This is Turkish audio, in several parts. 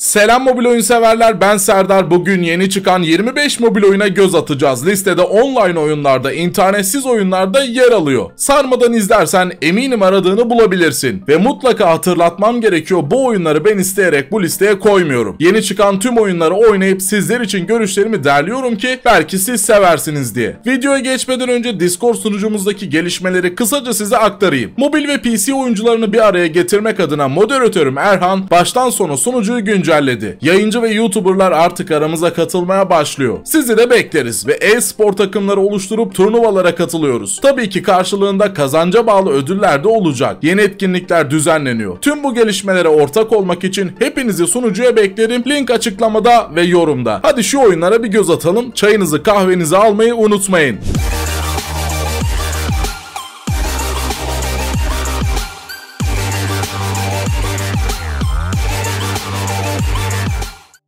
Selam mobil oyun severler ben Serdar. Bugün yeni çıkan 25 mobil oyuna göz atacağız. Listede online oyunlarda, internetsiz oyunlarda yer alıyor. Sarmadan izlersen eminim aradığını bulabilirsin. Ve mutlaka hatırlatmam gerekiyor bu oyunları ben isteyerek bu listeye koymuyorum. Yeni çıkan tüm oyunları oynayıp sizler için görüşlerimi derliyorum ki belki siz seversiniz diye. Videoya geçmeden önce Discord sunucumuzdaki gelişmeleri kısaca size aktarayım. Mobil ve PC oyuncularını bir araya getirmek adına moderatörüm Erhan baştan sona sunucuyu güncelledi güncelledi. Yayıncı ve YouTuber'lar artık aramıza katılmaya başlıyor. Sizi de bekleriz ve e-spor takımları oluşturup turnuvalara katılıyoruz. Tabii ki karşılığında kazanca bağlı ödüller de olacak. Yeni etkinlikler düzenleniyor. Tüm bu gelişmelere ortak olmak için hepinizi sunucuya beklerim. Link açıklamada ve yorumda. Hadi şu oyunlara bir göz atalım. Çayınızı kahvenizi almayı unutmayın.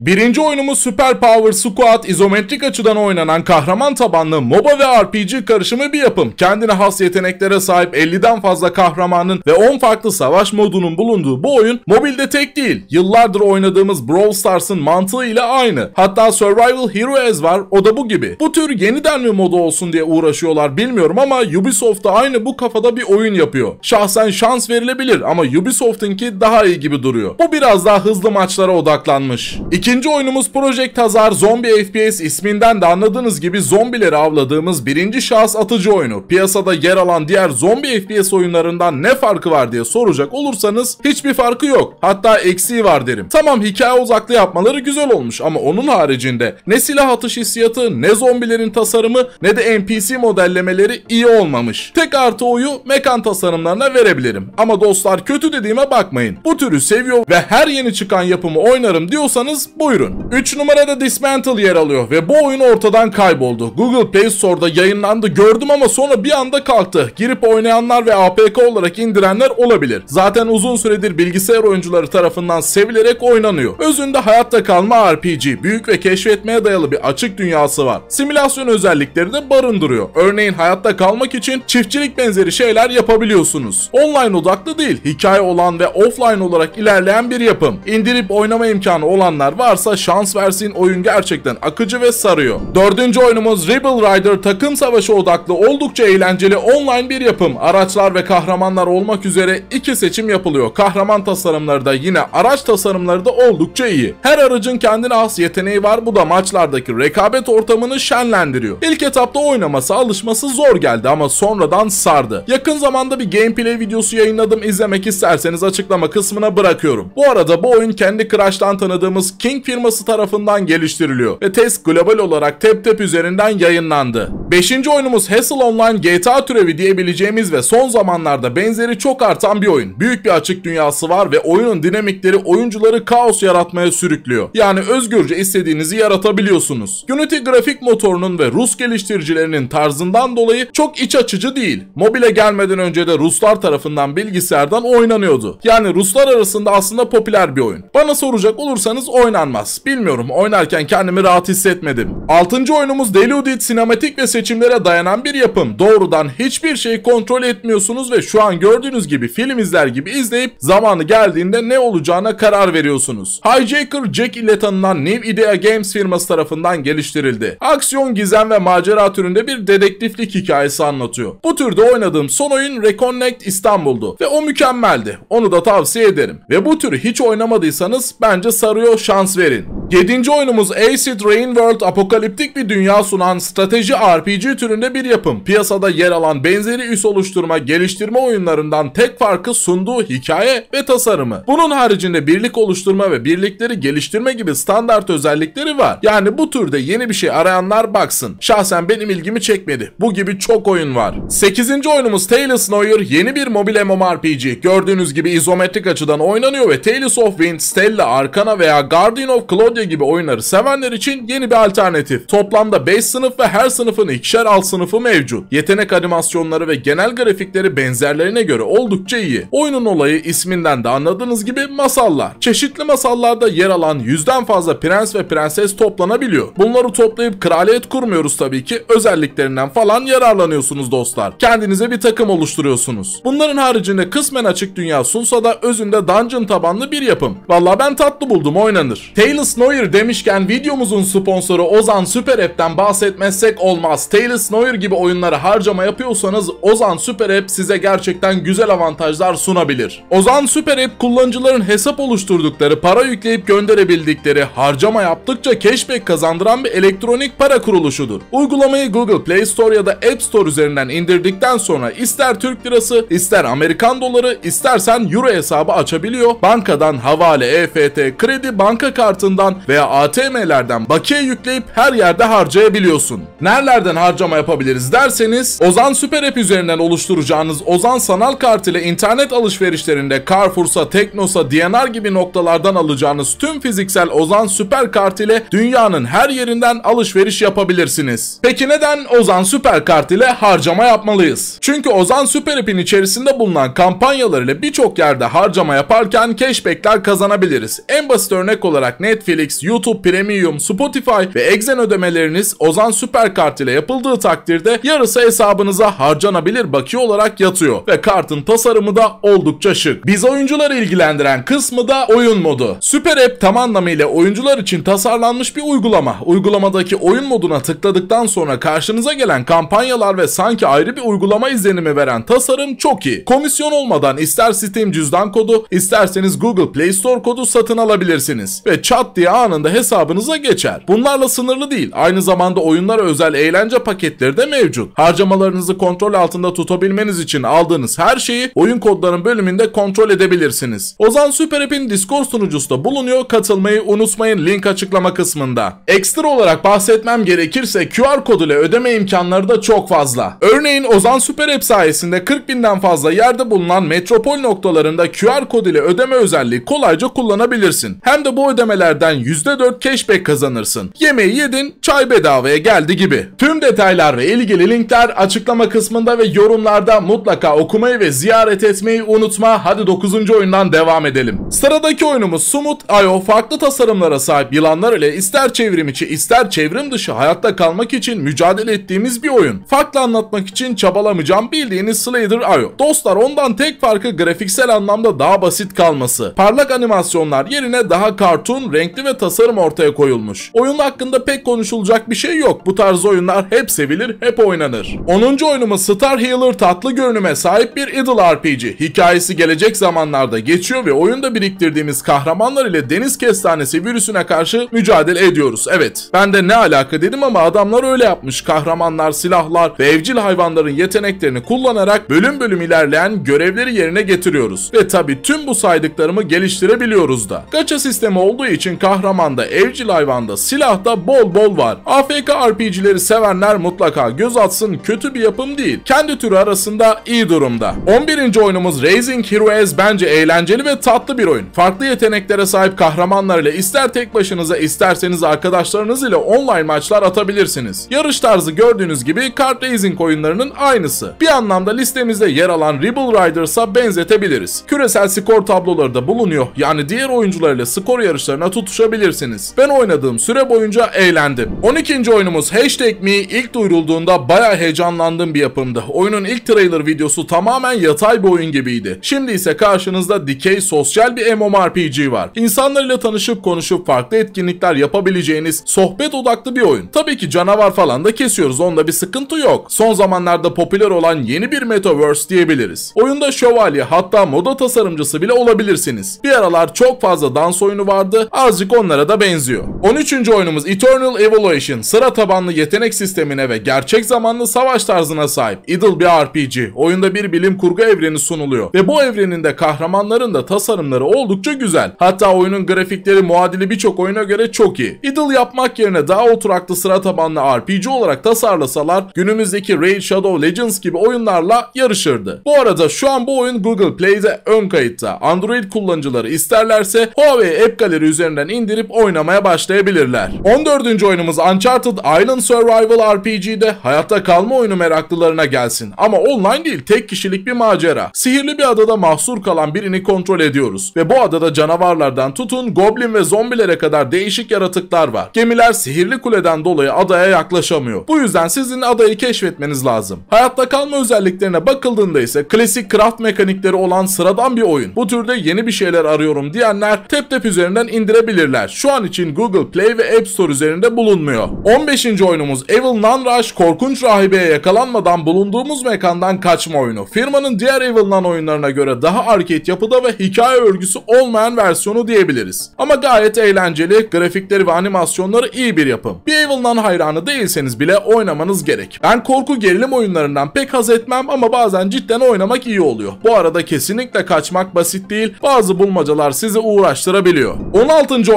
Birinci oyunumuz Super Power Squad izometrik açıdan oynanan kahraman tabanlı MOBA ve RPG karışımı bir yapım. Kendine has yeteneklere sahip 50'den fazla kahramanın ve 10 farklı savaş modunun bulunduğu bu oyun mobilde tek değil. Yıllardır oynadığımız Brawl Stars'ın mantığı ile aynı. Hatta Survival Heroes var o da bu gibi. Bu tür yeniden mi modu olsun diye uğraşıyorlar bilmiyorum ama Ubisoft da aynı bu kafada bir oyun yapıyor. Şahsen şans verilebilir ama Ubisoft'unki daha iyi gibi duruyor. Bu biraz daha hızlı maçlara odaklanmış. İki İkinci oyunumuz Project Hazard Zombie FPS isminden de anladığınız gibi zombileri avladığımız birinci şahıs atıcı oyunu. Piyasada yer alan diğer zombi FPS oyunlarından ne farkı var diye soracak olursanız hiçbir farkı yok. Hatta eksiği var derim. Tamam hikaye uzaklı yapmaları güzel olmuş ama onun haricinde ne silah atış hissiyatı ne zombilerin tasarımı ne de NPC modellemeleri iyi olmamış. Tek artı oyu mekan tasarımlarına verebilirim. Ama dostlar kötü dediğime bakmayın. Bu türü seviyor ve her yeni çıkan yapımı oynarım diyorsanız Buyurun. 3 numarada Dismantle yer alıyor ve bu oyun ortadan kayboldu. Google Play Store'da yayınlandı gördüm ama sonra bir anda kalktı. Girip oynayanlar ve APK olarak indirenler olabilir. Zaten uzun süredir bilgisayar oyuncuları tarafından sevilerek oynanıyor. Özünde hayatta kalma RPG, büyük ve keşfetmeye dayalı bir açık dünyası var. Simülasyon özellikleri de barındırıyor. Örneğin hayatta kalmak için çiftçilik benzeri şeyler yapabiliyorsunuz. Online odaklı değil, hikaye olan ve offline olarak ilerleyen bir yapım. İndirip oynama imkanı olanlar var varsa şans versin oyun gerçekten akıcı ve sarıyor. Dördüncü oyunumuz Rebel Rider takım savaşı odaklı oldukça eğlenceli online bir yapım. Araçlar ve kahramanlar olmak üzere iki seçim yapılıyor. Kahraman tasarımları da yine araç tasarımları da oldukça iyi. Her aracın kendine has yeteneği var bu da maçlardaki rekabet ortamını şenlendiriyor. İlk etapta oynaması alışması zor geldi ama sonradan sardı. Yakın zamanda bir gameplay videosu yayınladım izlemek isterseniz açıklama kısmına bırakıyorum. Bu arada bu oyun kendi Crash'tan tanıdığımız King firması tarafından geliştiriliyor ve test global olarak TapTap üzerinden yayınlandı. Beşinci oyunumuz Hassel Online GTA türevi diyebileceğimiz ve son zamanlarda benzeri çok artan bir oyun. Büyük bir açık dünyası var ve oyunun dinamikleri oyuncuları kaos yaratmaya sürüklüyor. Yani özgürce istediğinizi yaratabiliyorsunuz. Unity grafik motorunun ve Rus geliştiricilerinin tarzından dolayı çok iç açıcı değil. Mobile gelmeden önce de Ruslar tarafından bilgisayardan oynanıyordu. Yani Ruslar arasında aslında popüler bir oyun. Bana soracak olursanız oynanmaz oynanmaz. Bilmiyorum oynarken kendimi rahat hissetmedim. Altıncı oyunumuz Deluded sinematik ve seçimlere dayanan bir yapım. Doğrudan hiçbir şeyi kontrol etmiyorsunuz ve şu an gördüğünüz gibi film izler gibi izleyip zamanı geldiğinde ne olacağına karar veriyorsunuz. Hijacker Jack ile tanınan New Idea Games firması tarafından geliştirildi. Aksiyon, gizem ve macera türünde bir dedektiflik hikayesi anlatıyor. Bu türde oynadığım son oyun Reconnect İstanbul'du ve o mükemmeldi. Onu da tavsiye ederim. Ve bu türü hiç oynamadıysanız bence sarıyor şans verin. 7. oyunumuz Acid Rain World apokaliptik bir dünya sunan strateji RPG türünde bir yapım. Piyasada yer alan benzeri üs oluşturma, geliştirme oyunlarından tek farkı sunduğu hikaye ve tasarımı. Bunun haricinde birlik oluşturma ve birlikleri geliştirme gibi standart özellikleri var. Yani bu türde yeni bir şey arayanlar baksın. Şahsen benim ilgimi çekmedi. Bu gibi çok oyun var. 8. oyunumuz Tales Noir yeni bir mobil MMORPG. Gördüğünüz gibi izometrik açıdan oynanıyor ve Tales of Wind, Stella, Arcana veya Guardian of Claudia gibi oyunları sevenler için yeni bir alternatif. Toplamda 5 sınıf ve her sınıfın ikişer alt sınıfı mevcut. Yetenek animasyonları ve genel grafikleri benzerlerine göre oldukça iyi. Oyunun olayı isminden de anladığınız gibi masallar. Çeşitli masallarda yer alan yüzden fazla prens ve prenses toplanabiliyor. Bunları toplayıp kraliyet kurmuyoruz tabii ki. Özelliklerinden falan yararlanıyorsunuz dostlar. Kendinize bir takım oluşturuyorsunuz. Bunların haricinde kısmen açık dünya sunsa da özünde dungeon tabanlı bir yapım. Valla ben tatlı buldum oynanır. Taylor Noir demişken videomuzun sponsoru Ozan Süper App'ten bahsetmezsek olmaz. Taylor Noir gibi oyunlara harcama yapıyorsanız Ozan Süper App size gerçekten güzel avantajlar sunabilir. Ozan Süper App kullanıcıların hesap oluşturdukları, para yükleyip gönderebildikleri, harcama yaptıkça cashback kazandıran bir elektronik para kuruluşudur. Uygulamayı Google Play Store ya da App Store üzerinden indirdikten sonra ister Türk lirası, ister Amerikan doları, istersen euro hesabı açabiliyor. Bankadan havale, EFT, kredi, banka kartından veya ATM'lerden bakiye yükleyip her yerde harcayabiliyorsun. Nerelerden harcama yapabiliriz derseniz Ozan Süper App üzerinden oluşturacağınız Ozan sanal kart ile internet alışverişlerinde Carrefour'sa, Teknosa, DNR gibi noktalardan alacağınız tüm fiziksel Ozan Süper Kart ile dünyanın her yerinden alışveriş yapabilirsiniz. Peki neden Ozan Süper Kart ile harcama yapmalıyız? Çünkü Ozan Süper App'in içerisinde bulunan kampanyalar ile birçok yerde harcama yaparken cashbackler kazanabiliriz. En basit örnek olarak Netflix, YouTube Premium, Spotify ve Exen ödemeleriniz Ozan Süper Kart ile yapıldığı takdirde yarısı hesabınıza harcanabilir bakiye olarak yatıyor ve kartın tasarımı da oldukça şık. Biz oyuncuları ilgilendiren kısmı da oyun modu. Süper App tam anlamıyla oyuncular için tasarlanmış bir uygulama. Uygulamadaki oyun moduna tıkladıktan sonra karşınıza gelen kampanyalar ve sanki ayrı bir uygulama izlenimi veren tasarım çok iyi. Komisyon olmadan ister Steam cüzdan kodu, isterseniz Google Play Store kodu satın alabilirsiniz ve çat diye anında hesabınıza geçer. Bunlarla sınırlı değil. Aynı zamanda oyunlara özel eğlence paketleri de mevcut. Harcamalarınızı kontrol altında tutabilmeniz için aldığınız her şeyi oyun kodlarının bölümünde kontrol edebilirsiniz. Ozan Süper App'in Discord sunucusu da bulunuyor. Katılmayı unutmayın link açıklama kısmında. Ekstra olarak bahsetmem gerekirse QR kod ile ödeme imkanları da çok fazla. Örneğin Ozan Süper App sayesinde 40 binden fazla yerde bulunan metropol noktalarında QR kod ile ödeme özelliği kolayca kullanabilirsin. Hem de bu ödemelerden %4 cashback kazanırsın. Yemeği yedin, çay bedavaya geldi gibi. Tüm detaylar ve ilgili linkler açıklama kısmında ve yorumlarda mutlaka okumayı ve ziyaret etmeyi unutma. Hadi 9. oyundan devam edelim. Sıradaki oyunumuz Sumut.io farklı tasarımlara sahip yılanlar ile ister çevrim içi ister çevrim dışı hayatta kalmak için mücadele ettiğimiz bir oyun. Farklı anlatmak için çabalamayacağım bildiğiniz Slayer.io. Dostlar ondan tek farkı grafiksel anlamda daha basit kalması. Parlak animasyonlar yerine daha kartun, renkli ve tasarım ortaya koyulmuş. Oyun hakkında pek konuşulacak bir şey yok. Bu tarz oyunlar hep sevilir, hep oynanır. 10. oyunumuz Star Healer tatlı görünüme sahip bir idle RPG. Hikayesi gelecek zamanlarda geçiyor ve oyunda biriktirdiğimiz kahramanlar ile deniz kestanesi virüsüne karşı mücadele ediyoruz. Evet, ben de ne alaka dedim ama adamlar öyle yapmış. Kahramanlar, silahlar ve evcil hayvanların yeteneklerini kullanarak bölüm bölüm ilerleyen görevleri yerine getiriyoruz. Ve tabi tüm bu saydıklarımı geliştirebiliyoruz da. Gacha sistemi olduğu için kahramanda, evcil hayvanda, silahta bol bol var. AFK RPG'leri sevenler mutlaka göz atsın kötü bir yapım değil. Kendi türü arasında iyi durumda. 11. oyunumuz Raising Heroes bence eğlenceli ve tatlı bir oyun. Farklı yeteneklere sahip kahramanlar ile ister tek başınıza isterseniz arkadaşlarınız ile online maçlar atabilirsiniz. Yarış tarzı gördüğünüz gibi kart racing oyunlarının aynısı. Bir anlamda listemizde yer alan Rebel Riders'a benzetebiliriz. Küresel skor tabloları da bulunuyor. Yani diğer oyuncularla skor yarışlarına tutuşabilirsiniz. Ben oynadığım süre boyunca eğlendim. 12. oyunumuz Hashtag Me ilk duyurulduğunda baya heyecanlandığım bir yapımdı. Oyunun ilk trailer videosu tamamen yatay bir oyun gibiydi. Şimdi ise karşınızda dikey sosyal bir MMORPG var. İnsanlarla tanışıp konuşup farklı etkinlikler yapabileceğiniz sohbet odaklı bir oyun. Tabii ki canavar falan da kesiyoruz onda bir sıkıntı yok. Son zamanlarda popüler olan yeni bir metaverse diyebiliriz. Oyunda şövalye hatta moda tasarımcısı bile olabilirsiniz. Bir aralar çok fazla dans oyunu vardı azıcık onlara da benziyor. 13. oyunumuz Eternal Evolution sıra tabanlı yetenek sistemine ve gerçek zamanlı savaş tarzına sahip idle bir RPG. Oyunda bir bilim kurgu evreni sunuluyor ve bu evrenin de kahramanların da tasarımları oldukça güzel. Hatta oyunun grafikleri muadili birçok oyuna göre çok iyi. Idle yapmak yerine daha oturaklı sıra tabanlı RPG olarak tasarlasalar günümüzdeki Raid Shadow Legends gibi oyunlarla yarışırdı. Bu arada şu an bu oyun Google Play'de ön kayıtta. Android kullanıcıları isterlerse Huawei App Gallery üzerinden indirip oynamaya başlayabilirler. 14. oyunumuz Uncharted Island Survival RPG'de hayatta kalma oyunu meraklılarına gelsin. Ama online değil tek kişilik bir macera. Sihirli bir adada mahsur kalan birini kontrol ediyoruz. Ve bu adada canavarlardan tutun goblin ve zombilere kadar değişik yaratıklar var. Gemiler sihirli kuleden dolayı adaya yaklaşamıyor. Bu yüzden sizin adayı keşfetmeniz lazım. Hayatta kalma özelliklerine bakıldığında ise klasik craft mekanikleri olan sıradan bir oyun. Bu türde yeni bir şeyler arıyorum diyenler tep tep üzerinden indirebilirler. Şu an için Google Play ve App Store üzerinde bulunmuyor. 15. oyunumuz Evil Nun Rush korkunç rahibeye yakalanmadan bulunduğumuz mekandan kaçma oyunu. Firmanın diğer Evil Nun oyunlarına göre daha arcade yapıda ve hikaye örgüsü olmayan versiyonu diyebiliriz. Ama gayet eğlenceli, grafikleri ve animasyonları iyi bir yapım. Bir Evil Nun hayranı değilseniz bile oynamanız gerek. Ben korku gerilim oyunlarından pek haz etmem ama bazen cidden oynamak iyi oluyor. Bu arada kesinlikle kaçmak basit değil, bazı bulmacalar sizi uğraştırabiliyor. 16.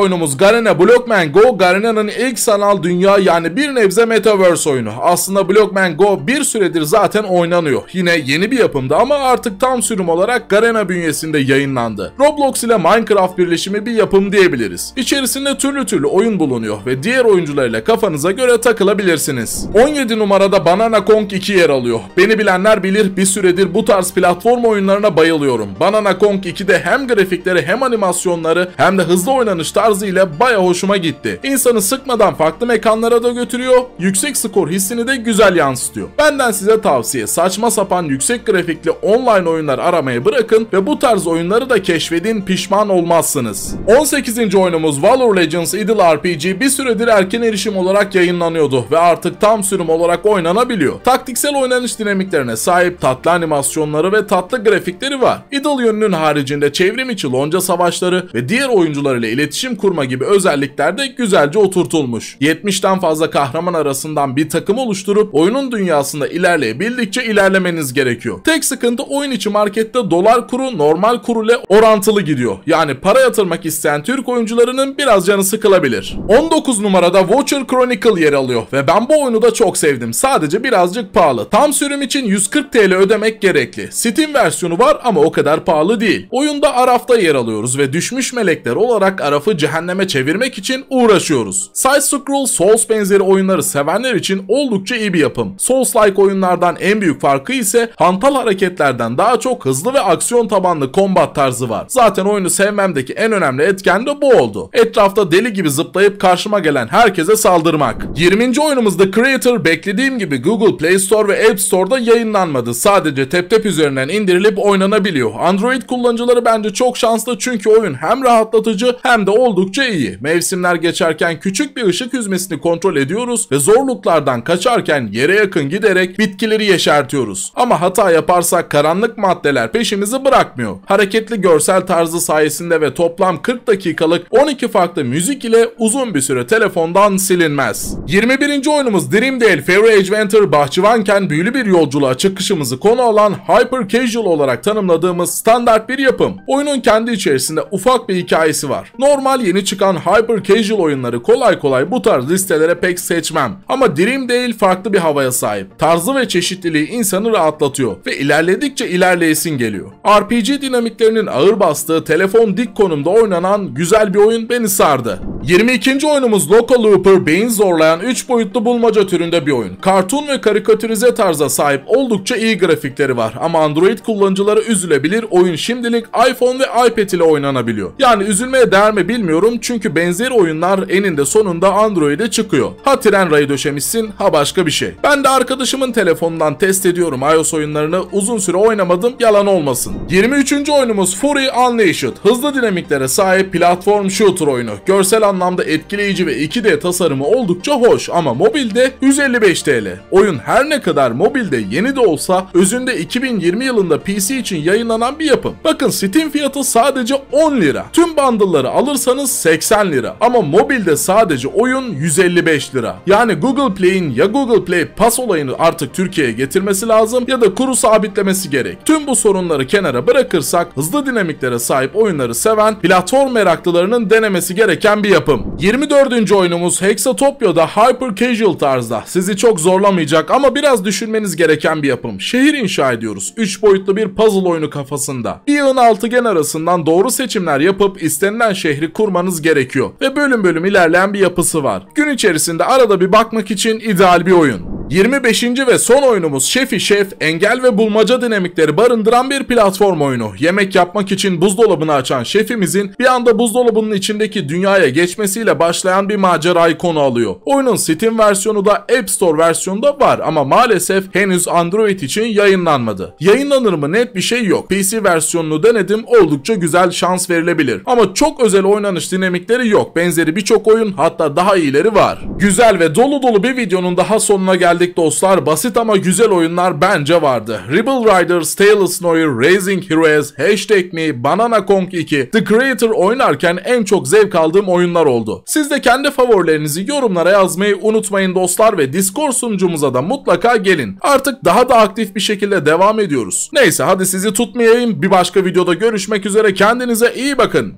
oyunumuz Garena Blockman Go, Garena'nın ilk sanal dünya yani bir nebze Metaverse oyunu. Aslında Blockman Go bir süredir zaten oynanıyor. Yine yeni bir yapımda ama artık tam sürüm olarak Garena bünyesinde yayınlandı. Roblox ile Minecraft birleşimi bir yapım diyebiliriz. İçerisinde türlü türlü oyun bulunuyor ve diğer oyuncularla kafanıza göre takılabilirsiniz. 17 numarada Banana Kong 2 yer alıyor. Beni bilenler bilir bir süredir bu tarz platform oyunlarına bayılıyorum. Banana Kong 2'de hem grafikleri hem animasyonları hem de hızlı oynanış tarzı ile baya hoşuma gitti. İnsanı sıkmadan farklı mekanlara da götürüyor, yüksek skor hissini de güzel yansıtıyor. Benden size tavsiye saçma sapan yüksek grafikli online oyunlar aramayı bırakın ve bu tarz oyunları da keşfedin pişman olmazsınız. 18. oyunumuz Valor Legends Idle RPG bir süredir erken erişim olarak yayınlanıyordu ve artık tam sürüm olarak oynanabiliyor. Taktiksel oynanış dinamiklerine sahip tatlı animasyonları ve tatlı grafikleri var. Idle yönünün haricinde çevrim içi lonca savaşları ve diğer oyuncular ile iletişim kurma gibi özellikler de güzelce oturtulmuş. 70'ten fazla kahraman arasından bir takım oluşturup oyunun dünyasında ilerleyebildikçe ilerlemeniz gerekiyor. Tek sıkıntı oyun içi markette dolar kuru normal kuru ile orantılı gidiyor. Yani para yatırmak isteyen Türk oyuncularının biraz canı sıkılabilir. 19 numarada Watcher Chronicle yer alıyor ve ben bu oyunu da çok sevdim. Sadece birazcık pahalı. Tam sürüm için 140 TL ödemek gerekli. Steam versiyonu var ama o kadar pahalı değil. Oyunda Araf'ta yer alıyoruz ve düşmüş melekler olarak Araf'ı cehenneme çevirmek için uğraşıyoruz. Side-scroll Souls benzeri oyunları sevenler için oldukça iyi bir yapım. Souls-like oyunlardan en büyük farkı ise hantal hareketlerden daha çok hızlı ve aksiyon tabanlı kombat tarzı var. Zaten oyunu sevmemdeki en önemli etken de bu oldu. Etrafta deli gibi zıplayıp karşıma gelen herkese saldırmak. 20. oyunumuz The Creator beklediğim gibi Google Play Store ve App Store'da yayınlanmadı. Sadece tep üzerinden indirilip oynanabiliyor. Android kullanıcıları bence çok şanslı çünkü oyun hem rahatlatıcı hem de oldukça iyi. Mevsimler geçerken küçük bir ışık hüzmesini kontrol ediyoruz ve zorluklardan kaçarken yere yakın giderek bitkileri yeşertiyoruz. Ama hata yaparsak karanlık maddeler peşimizi bırakmıyor. Hareketli görsel tarzı sayesinde ve toplam 40 dakikalık 12 farklı müzik ile uzun bir süre telefondan silinmez. 21. oyunumuz Dreamdale Fairy Adventure bahçıvanken büyülü bir yolculuğa çıkışımızı konu alan Hyper Casual olarak tanımladığımız standart bir yapım. Oyunun kendi içerisinde ufak bir hikayesi var. Normal yeni çıkan Hyper Casual oyunları kolay kolay bu tarz listelere pek seçmem. Ama Dreamdale farklı bir havaya sahip. Tarzı ve çeşitliliği insanı rahatlatıyor ve ilerledikçe ilerleyesin geliyor. RPG dinamiklerinin ağır bastığı telefon dik konumda oynanan güzel bir oyun beni sardı. 22. oyunumuz Local Looper beyin zorlayan 3 boyutlu bulmaca türünde bir oyun. Kartun ve karikatürize tarza sahip oldukça iyi grafikleri var ama Android kullanıcıları üzülebilir oyun şimdilik iPhone ve iPad ile oynanabiliyor. Yani üzülmeye değer mi bilmiyorum çünkü benzer oyunlar eninde sonunda Android'e çıkıyor. Ha tren rayı döşemişsin ha başka bir şey. Ben de arkadaşımın telefonundan test ediyorum iOS oyunlarını uzun süre oynamadım yalan olmasın. 23. oyunumuz Fury Unleashed. Hızlı dinamiklere sahip platform shooter oyunu. Görsel anlamda etkileyici ve 2D tasarımı oldukça hoş ama mobilde 155 TL. Oyun her ne kadar mobilde yeni de olsa özünde 2020 yılında PC için yayınlanan bir yapım. Bakın Steam fiyatı sadece 10 lira. Tüm bundle'ları alırsanız 80 lira ama mobilde sadece oyun 155 lira. Yani Google Play'in ya Google Play Pass olayını artık Türkiye'ye getirmesi lazım ya da kuru sabitlemesi gerek. Tüm bu sorunları kenara bırakırsak hızlı dinamiklere sahip oyunları seven platform meraklılarının denemesi gereken bir yapım. 24. oyunumuz Hexatopya'da Hyper Casual tarzda. Sizi çok zorlamayacak ama biraz düşünmeniz gereken bir yapım. Şehir inşa ediyoruz. 3 boyutlu bir puzzle oyunu kafasında. Bir yığın altıgen arasından doğru seçimler yapıp istenilen şehri kurmanız gerekiyor. Ve bölüm bölüm ilerleyen bir yapısı var. Gün içerisinde arada bir bakmak için ideal bir oyun. 25. ve son oyunumuz Şefi Şef, engel ve bulmaca dinamikleri barındıran bir platform oyunu. Yemek yapmak için buzdolabını açan şefimizin bir anda buzdolabının içindeki dünyaya geçmesiyle başlayan bir macerayı konu alıyor. Oyunun Steam versiyonu da App Store versiyonu da var ama maalesef henüz Android için yayınlanmadı. Yayınlanır mı net bir şey yok. PC versiyonunu denedim oldukça güzel şans verilebilir. Ama çok özel oynanış dinamikleri yok. Benzeri birçok oyun hatta daha iyileri var. Güzel ve dolu dolu bir videonun daha sonuna geldik geldik dostlar. Basit ama güzel oyunlar bence vardı. Rebel Riders, Tale Snowy, Racing Heroes, Hashtag Me, Banana Kong 2, The Creator oynarken en çok zevk aldığım oyunlar oldu. Siz de kendi favorilerinizi yorumlara yazmayı unutmayın dostlar ve Discord sunucumuza da mutlaka gelin. Artık daha da aktif bir şekilde devam ediyoruz. Neyse hadi sizi tutmayayım. Bir başka videoda görüşmek üzere. Kendinize iyi bakın.